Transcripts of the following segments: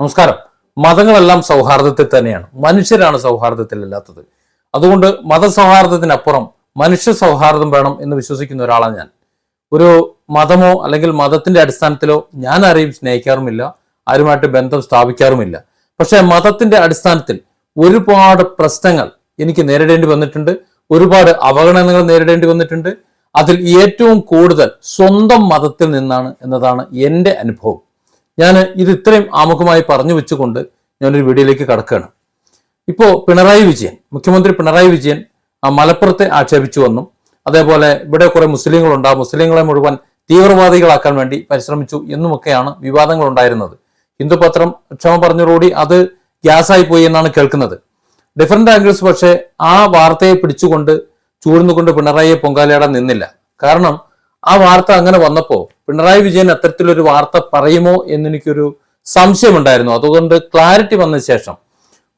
നമസ്കാരം. മതങ്ങളെല്ലാം സൗഹാർദ്ദത്തിൽ തന്നെയാണ്. മനുഷ്യരാണ് സൗഹാർദ്ദത്തിൽ ഇല്ലാത്തത്. അതുകൊണ്ട് മതസൗഹാർദ്ദത്തിനപ്പുറം മനുഷ്യ സൗഹാർദ്ദം വേണം എന്ന് വിശ്വസിക്കുന്ന ഒരാളാണ് ഞാൻ. ഒരു മതമോ അല്ലെങ്കിൽ മതത്തിന്റെ അടിസ്ഥാനത്തിലോ ഞാൻ ആരെയും സ്നേഹിക്കാറുമില്ല. ആരുമായിട്ട് ബന്ധം സ്ഥാപിക്കാറുമില്ല. പക്ഷേ മതത്തിന്റെ അടിസ്ഥാനത്തിൽ ഒരുപാട് പ്രശ്നങ്ങൾ എനിക്ക് നേരിടേണ്ടി വന്നിട്ടുണ്ട്. ഒരുപാട് അവഗണനകൾ നേരിടേണ്ടി വന്നിട്ടുണ്ട്. അതിൽ ഏറ്റവും കൂടുതൽ സ്വന്തം മതത്തിൽ നിന്നാണ് എന്നതാണ് എന്റെ അനുഭവം. ഞാൻ ഇത് ഇത്രയും ആമുഖമായി പറഞ്ഞു വെച്ചുകൊണ്ട് ഞാനൊരു വീഡിയോയിലേക്ക് കടക്കുകയാണ്. ഇപ്പോൾ പിണറായി വിജയൻ മുഖ്യമന്ത്രി പിണറായി വിജയൻ മലപ്പുറത്തെ ആക്ഷേപിച്ചു വന്നു. അതേപോലെ ഇവിടെ കുറെ മുസ്ലിങ്ങളുണ്ട്. ആ മുസ്ലിങ്ങളെ മുഴുവൻ തീവ്രവാദികളാക്കാൻ വേണ്ടി പരിശ്രമിച്ചു എന്നുമൊക്കെയാണ് വിവാദങ്ങൾ ഉണ്ടായിരുന്നത് ഹിന്ദുപത്രം ക്ഷമ പറഞ്ഞതോടുകൂടി അത് ഗ്യാസായി പോയി എന്നാണ് കേൾക്കുന്നത്. ഡിഫറെന്റ് ആംഗിൾസ് പക്ഷേ ആ വാർത്തയെ പിടിച്ചുകൊണ്ട് ചൂഴ്ന്നുകൊണ്ട് പിണറായിയെ പൊങ്കാലയിടാൻ നിന്നില്ല. കാരണം ആ വാർത്ത അങ്ങനെ വന്നപ്പോൾ പിണറായി വിജയൻ അത്തരത്തിലൊരു വാർത്ത പറയുമോ എന്നെനിക്കൊരു സംശയമുണ്ടായിരുന്നു. അതുകൊണ്ട് ക്ലാരിറ്റി വന്ന ശേഷം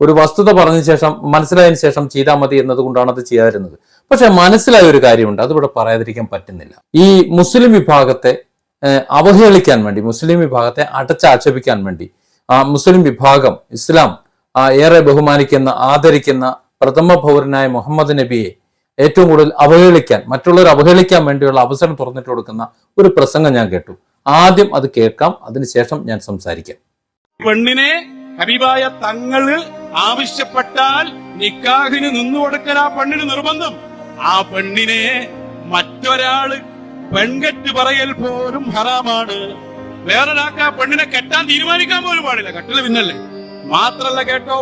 ഒരു വസ്തുത പറഞ്ഞ ശേഷം മനസ്സിലായതിനു ശേഷം ചെയ്താൽ മതി എന്നതുകൊണ്ടാണ് അത് ചെയ്യാതിരുന്നത്. പക്ഷെ മനസ്സിലായ ഒരു കാര്യമുണ്ട് അതിവിടെ പറയാതിരിക്കാൻ പറ്റുന്നില്ല. ഈ മുസ്ലിം വിഭാഗത്തെ അവഹേളിക്കാൻ വേണ്ടി മുസ്ലിം വിഭാഗത്തെ അടച്ചാക്ഷേപിക്കാൻ വേണ്ടി ആ മുസ്ലിം വിഭാഗം ഇസ്ലാം ഏറെ ബഹുമാനിക്കുന്ന ആദരിക്കുന്ന പ്രഥമ പൗരനായ മുഹമ്മദ് നബിയെ ഏറ്റവും കൂടുതൽ അവഹേളിക്കാൻ മറ്റുള്ളവർ അവഹേളിക്കാൻ വേണ്ടിയുള്ള അവസരം തുറന്നിട്ട് കൊടുക്കുന്ന ഒരു പ്രസംഗം ഞാൻ കേട്ടു. ആദ്യം അത് കേൾക്കാം അതിനുശേഷം ഞാൻ സംസാരിക്കാം. പെണ്ണിനെ ഹബീബായ തങ്ങൾ ആവശ്യപ്പെട്ടാൽ നിക്കാഹിന് നിന്നു കൊടുക്കൽ ആ പെണ്ണിന് നിർബന്ധം. ആ പെണ്ണിനെ മറ്റൊരാൾ പെൺകെട്ട് പറയൽ പോലും ഹറാമാണ്. വേറൊരാൾക്ക് ആ പെണ്ണിനെ കെട്ടാൻ തീരുമാനിക്കാൻ പോലും പാടില്ല. കെട്ടൽ പിന്നല്ലേ? മാത്രല്ല കേട്ടോ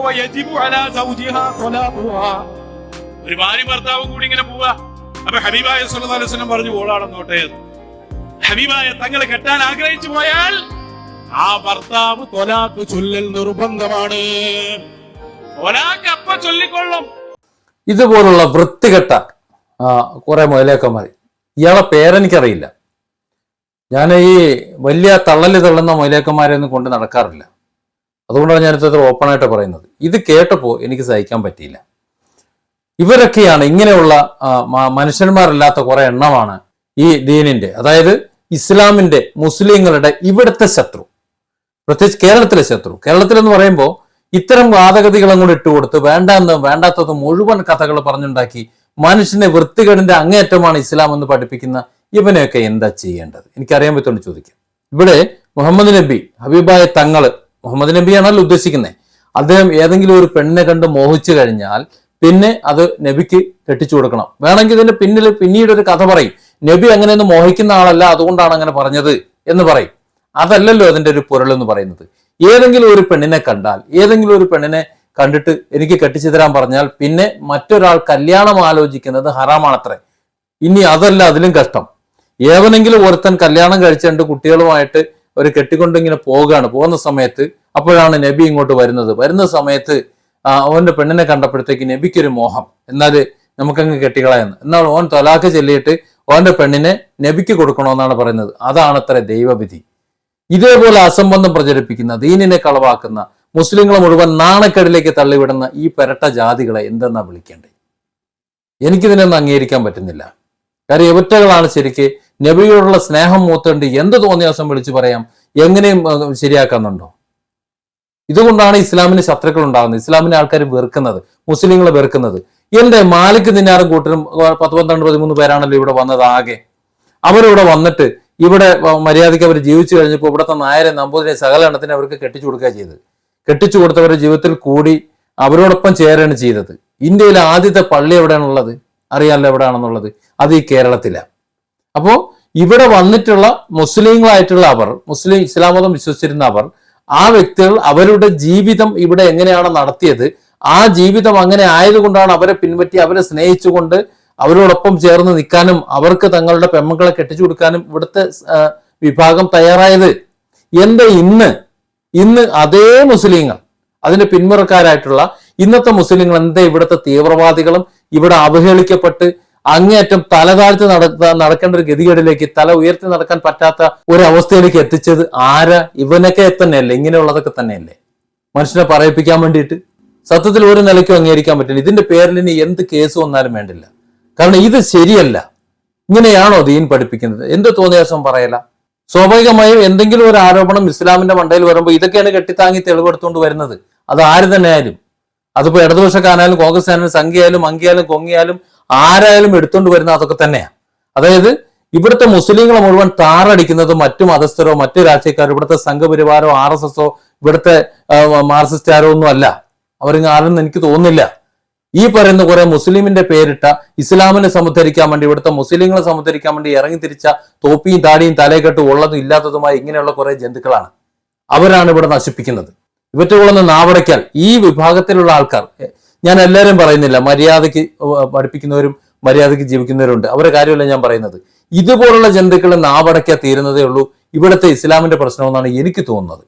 ഒരു ഭാര്യ ഭർത്താവും കൂടി ഇങ്ങനെ പോവാ. അപ്പൊ ഹബീബായ വസല്ലം പറഞ്ഞു ഓളാണെന്നോട്ടെ ഹബീബായ തങ്ങളെ കെട്ടാൻ ആഗ്രഹിച്ചു പോയാൽ ആ ഭർത്താവ് തൊലാക്ക് ചൊല്ലൽ നിർബന്ധമാണ്. അപ്പ ചൊല്ലിക്കൊള്ളും. ഇതുപോലുള്ള വൃത്തികെട്ട കുറെ കുറെ മതി ഇയാളെ പേരെനിക്കറിയില്ല. ഞാൻ ഈ വലിയ തള്ളൽ തള്ളുന്ന മുതലേക്കന്മാരെ ഒന്നും കൊണ്ട് നടക്കാറില്ല. അതുകൊണ്ടാണ് ഞാനിത് ഓപ്പണായിട്ട് പറയുന്നത്. ഇത് കേട്ടപ്പോൾ എനിക്ക് സഹിക്കാൻ പറ്റിയില്ല. ഇവരൊക്കെയാണ് ഇങ്ങനെയുള്ള മനുഷ്യന്മാരല്ലാത്ത കുറെ എണ്ണമാണ് ഈ ദീനിന്റെ അതായത് ഇസ്ലാമിന്റെ മുസ്ലിങ്ങളുടെ ഇവിടുത്തെ ശത്രു. പ്രത്യേകിച്ച് കേരളത്തിലെ ശത്രു. കേരളത്തിലെന്ന് പറയുമ്പോൾ ഇത്തരം വാദഗതികളും കൂടി ഇട്ടുകൊടുത്ത് വേണ്ടാന്ന് വേണ്ടാത്തത് മുഴുവൻ കഥകൾ പറഞ്ഞുണ്ടാക്കി മനുഷ്യനെ വൃത്തികേടിന്റെ അങ്ങേയറ്റമാണ് ഇസ്ലാം എന്ന് പഠിപ്പിക്കുന്ന ഇവനെയൊക്കെ എന്താ ചെയ്യേണ്ടത്? എനിക്കറിയാൻ പറ്റുകൊണ്ട് ചോദിക്കാം. ഇവിടെ മുഹമ്മദ് നബി ഹബീബായ തങ്ങൾ മുഹമ്മദ് നബിയാണല്ലോ ഉദ്ദേശിക്കുന്നത് അദ്ദേഹം ഏതെങ്കിലും ഒരു പെണ്ണിനെ കണ്ട് മോഹിച്ചു കഴിഞ്ഞാൽ പിന്നെ അത് നബിക്ക് കെട്ടിച്ചു കൊടുക്കണം. വേണമെങ്കിൽ ഇതിന്റെ പിന്നിൽ പിന്നീട് ഒരു കഥ പറയും. നബി അങ്ങനെയൊന്നും മോഹിക്കുന്ന ആളല്ല അതുകൊണ്ടാണ് അങ്ങനെ പറഞ്ഞത് എന്ന് പറയും. അതല്ലല്ലോ അതിന്റെ ഒരു പൊരുൾ എന്ന് പറയുന്നത്. ഏതെങ്കിലും ഒരു പെണ്ണിനെ കണ്ടാൽ ഏതെങ്കിലും ഒരു പെണ്ണിനെ കണ്ടിട്ട് എനിക്ക് കെട്ടിച്ചു തരാൻ പറഞ്ഞാൽ പിന്നെ മറ്റൊരാൾ കല്യാണം ആലോചിക്കുന്നത് ഹറാമാണത്രേ. ഇനി അതല്ല അതിലും കഷ്ടം. ഏവനെങ്കിലും ഒരുത്തൻ കല്യാണം കഴിച്ചുകൊണ്ട് കുട്ടികളുമായിട്ട് ഒരു കെട്ടിക്കൊണ്ട് ഇങ്ങനെ പോവുകയാണ്. പോകുന്ന സമയത്ത് അപ്പോഴാണ് നബി ഇങ്ങോട്ട് വരുന്നത്. വരുന്ന സമയത്ത് അവന്റെ പെണ്ണിനെ കണ്ടപ്പോഴത്തേക്ക് നബിക്കൊരു മോഹം. എന്നാൽ നമുക്കങ്ങ് കെട്ടികളയെന്ന് എന്നാൽ ഓൻ തൊലാക്ക് ചെല്ലിയിട്ട് ഓന്റെ പെണ്ണിനെ നബിക്ക് കൊടുക്കണമെന്നാണ് പറയുന്നത്. അതാണ് അത്ര ദൈവവിധി. ഇതേപോലെ അസംബന്ധം പ്രചരിപ്പിക്കുന്ന ദീനിനെ കളവാക്കുന്ന മുസ്ലിങ്ങളെ മുഴുവൻ നാണക്കേടിലേക്ക് തള്ളിവിടുന്ന ഈ പെരട്ട ജാതികളെ എന്തെന്നാ വിളിക്കേണ്ടത്? എനിക്കിതിനൊന്നും അംഗീകരിക്കാൻ പറ്റുന്നില്ല. കാര്യം ഇവറ്റകളാണ് ശരിക്ക് നബിയോടുള്ള സ്നേഹം മൂത്തേണ്ടി. എന്ത് തോന്നിയാസം വിളിച്ചു പറയാം? എങ്ങനെയും ശരിയാക്കുന്നുണ്ടോ? ഇതുകൊണ്ടാണ് ഇസ്ലാമിന് ശത്രുക്കൾ ഉണ്ടാകുന്നത്. ഇസ്ലാമിനെ ആൾക്കാർ വെറുക്കുന്നത് മുസ്ലിങ്ങളെ വെറുക്കുന്നത്. എന്റെ മാലിക് ദിനാറും കൂട്ടരും പത്ത് പന്ത്രണ്ട് പതിമൂന്ന് പേരാണല്ലോ ഇവിടെ വന്നത് ആകെ. അവരിവിടെ വന്നിട്ട് ഇവിടെ മര്യാദയ്ക്ക് അവർ ജീവിച്ചു കഴിഞ്ഞപ്പോൾ ഇവിടുത്തെ നായരെ നമ്പൂതിരെ സകല എണ്ണത്തിന് അവർക്ക് കെട്ടിച്ചു കൊടുക്കുക ചെയ്തത്. കെട്ടിച്ചു കൊടുത്തവരുടെ ജീവിതത്തിൽ കൂടി അവരോടൊപ്പം ചേരാണ് ചെയ്തത്. ഇന്ത്യയിലെ ആദ്യത്തെ പള്ളി എവിടെയാണുള്ളത്? അറിയാമല്ലോ എവിടെയാണെന്നുള്ളത് അത് ഈ കേരളത്തിലാണ് അപ്പോൾ ഇവിടെ വന്നിട്ടുള്ള മുസ്ലിങ്ങളായിട്ടുള്ള അവർ മുസ്ലിം ഇസ്ലാം മതം വിശ്വസിച്ചിരുന്ന അവർ ആ വ്യക്തികൾ അവരുടെ ജീവിതം ഇവിടെ എങ്ങനെയാണ് നടത്തിയത്? ആ ജീവിതം അങ്ങനെ ആയതുകൊണ്ടാണ് അവരെ പിൻപറ്റി അവരെ സ്നേഹിച്ചുകൊണ്ട് അവരോടൊപ്പം ചേർന്ന് നിൽക്കാനും അവർക്ക് തങ്ങളുടെ പെമ്മക്കളെ കെട്ടിച്ചു കൊടുക്കാനും ഇവിടുത്തെ വിഭാഗം തയ്യാറായത്. എന്താ ഇന്ന് ഇന്ന് അതേ മുസ്ലിങ്ങൾ അതിന്റെ പിന്മുറക്കാരായിട്ടുള്ള ഇന്നത്തെ മുസ്ലിങ്ങൾ എന്താ ഇവിടുത്തെ തീവ്രവാദികളും ഇവിടെ അവഹേളിക്കപ്പെട്ട് അങ്ങേയറ്റം തല താഴ്ത്തി നടത്ത നടക്കേണ്ട ഒരു ഗതികേടിലേക്ക് തല ഉയർത്തി നടക്കാൻ പറ്റാത്ത ഒരു അവസ്ഥയിലേക്ക് എത്തിച്ചത് ആരാ? ഇവനൊക്കെ തന്നെയല്ലേ? ഇങ്ങനെയുള്ളതൊക്കെ തന്നെയല്ലേ? മനുഷ്യനെ പറയിപ്പിക്കാൻ വേണ്ടിയിട്ട്. സത്യത്തിൽ ഒരു നിലയ്ക്കും അംഗീകരിക്കാൻ പറ്റില്ല. ഇതിന്റെ പേരിൽ ഇനി എന്ത് കേസ് വന്നാലും വേണ്ടില്ല. കാരണം ഇത് ശരിയല്ല. ഇങ്ങനെയാണോ ദീൻ പഠിപ്പിക്കുന്നത്? എന്ത് തോന്നിയ ദിവസം പറയല. സ്വാഭാവികമായും എന്തെങ്കിലും ഒരു ആരോപണം ഇസ്ലാമിന്റെ മണ്ടയിൽ വരുമ്പോൾ ഇതൊക്കെയാണ് കെട്ടിത്താങ്ങി തെളിവെടുത്തുകൊണ്ട് വരുന്നത്. അത് ആര് തന്നെയായാലും. അതിപ്പോ ഇടതുപക്ഷക്കാരായാലും കോൺഗ്രസ് ആയാലും സംഖ്യയായാലും അങ്കിയായാലും കൊങ്ങിയാലും ആരായാലും എടുത്തുകൊണ്ട് വരുന്ന അതൊക്കെ തന്നെയാണ് അതായത് ഇവിടുത്തെ മുസ്ലിങ്ങളെ മുഴുവൻ താറടിക്കുന്നത് മറ്റു മതസ്ഥരോ മറ്റു രാഷ്ട്രീയക്കാരോ ഇവിടുത്തെ സംഘപരിവാരോ ആർ എസ് എസോ ഇവിടുത്തെ മാർസിസ്റ്റാരോ ഒന്നും അല്ല. അവരിങ്ങ് ആരെന്ന് എനിക്ക് തോന്നുന്നില്ല. ഈ പറയുന്ന കുറെ മുസ്ലിമിന്റെ പേരിട്ട ഇസ്ലാമിനെ സമുദ്ധരിക്കാൻ വേണ്ടി ഇവിടുത്തെ മുസ്ലിങ്ങളെ സമുദ്ധരിക്കാൻ വേണ്ടി ഇറങ്ങി തിരിച്ച തോപ്പിയും താടിയും തലയെക്കെട്ടും ഉള്ളതും ഇല്ലാത്തതുമായ ഇങ്ങനെയുള്ള കുറെ ജന്തുക്കളാണ്. അവരാണ് ഇവിടെ നശിപ്പിക്കുന്നത്. ഇവറ്റുകളൊന്ന് നാവടയ്ക്കാൽ ഈ വിഭാഗത്തിലുള്ള ആൾക്കാർ ഞാൻ എല്ലാവരും പറയുന്നില്ല മര്യാദയ്ക്ക് പഠിപ്പിക്കുന്നവരും മര്യാദയ്ക്ക് ജീവിക്കുന്നവരുണ്ട്. അവരുടെ കാര്യമല്ല ഞാൻ പറയുന്നത്. ഇതുപോലുള്ള ജന്തുക്കളെ നാവടയ്ക്കാ തീരുന്നതേ ഉള്ളൂ ഇവിടുത്തെ ഇസ്ലാമിന്റെ പ്രശ്നമെന്നാണ് എനിക്ക് തോന്നുന്നത്.